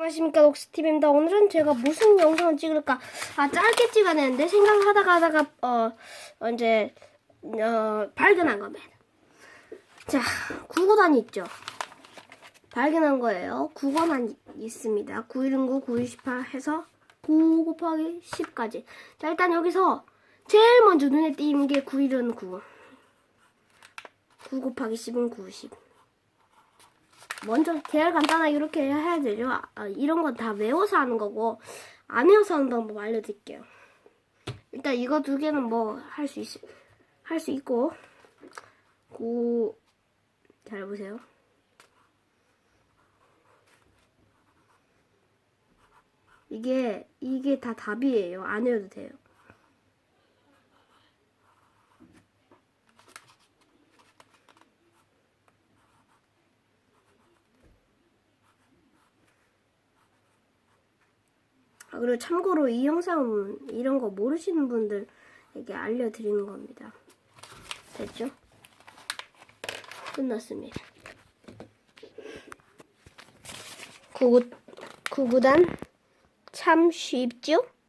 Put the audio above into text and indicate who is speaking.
Speaker 1: 안녕하십니까 녹스티비입니다. 오늘은 제가 무슨 영상을 찍을까? 아 짧게 찍어야 되는데 생각하다가 하다가 어, 어, 이제 어, 발견한 겁니다. 자 국어단이 있죠. 발견한 거예요. 국어만 있습니다. 919, 918 해서 9 곱하기 10까지. 자 일단 여기서 제일 먼저 눈에 띄는 게 9일은 9. 9 곱하기 10은 90. 먼저 제일 간단하게 이렇게 해야 되죠. 아, 이런 건 다 외워서 하는 거고 안 외워서 하는 방법 알려드릴게요. 일단 이거 두 개는 뭐 할 수 있고 고, 잘 보세요. 이게 이게 다 답이에요. 안 외워도 돼요. 아, 그리고 참고로 이 영상은 이런 거 모르시는 분들에게 알려드리는 겁니다. 됐죠? 끝났습니다. 구구, 구구단 참 쉽죠?